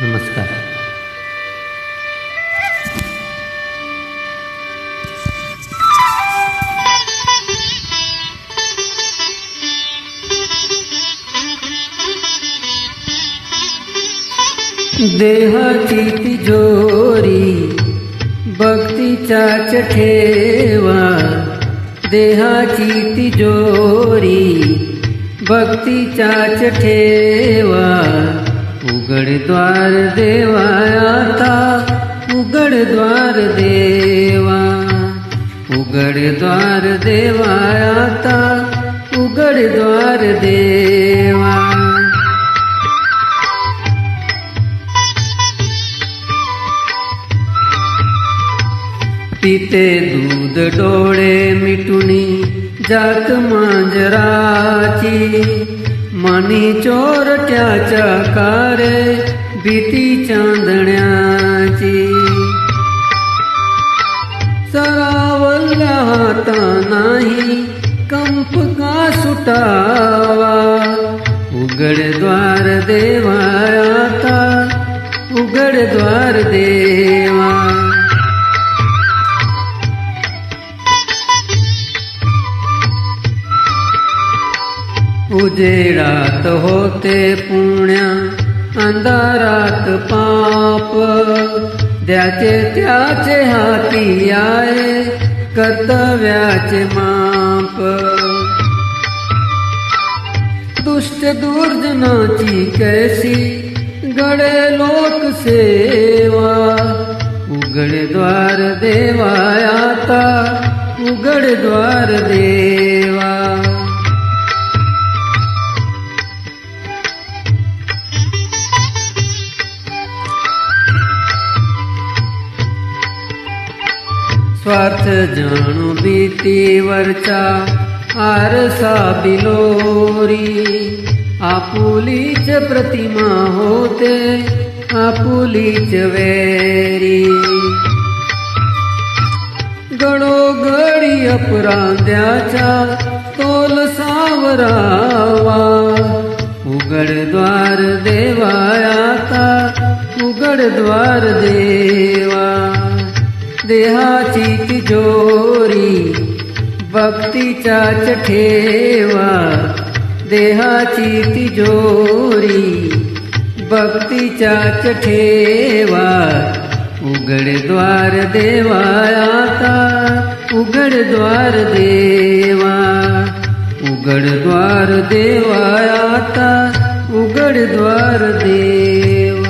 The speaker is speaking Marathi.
नमस्कार। देहाची तिजोरी भक्तीचाच ठेवा। देहाची तिजोरी भक्तीचाच ठेवा। उघड द्वार देवा आता उघड द्वार देवा. उघड द्वार देवा आता उघड द्वार देवा. पिते दूध डोळे मिटुनी जात मांजराची. मनी चोरट्याच्या कारे भीती चांदण्याची. सरावल्या हाता नाही कंप का सुटावा? उघड द्वार देवा आता उघड द्वार देवा. उजेडात होते पुण्या अंधारात पाप द्याचे त्याचे हाती आहे कर्तव्याचे माप दुष्ट दुर्जनाची कैसी गडे लोक सेवा उघड द्वार देवा आता उघड द्वार देवा स्वार्थ जाणू भीतीवरचा आरसा बिलोरी. आपुलीच प्रतिमा होते आपुलीच वेरी. गडोगडी अपराध्याचा तोल सावरावा. उघड द्वार देवा आता उघड द्वार देवा. देहाची तिजोरी भक्तीचाच ठेवा। देहाची तिजोरी भक्तीचाच ठेवा। उघड द्वार देवा आता, उघड द्वार देवा। उघड द्वार देवा आता, उघड द्वार देवा।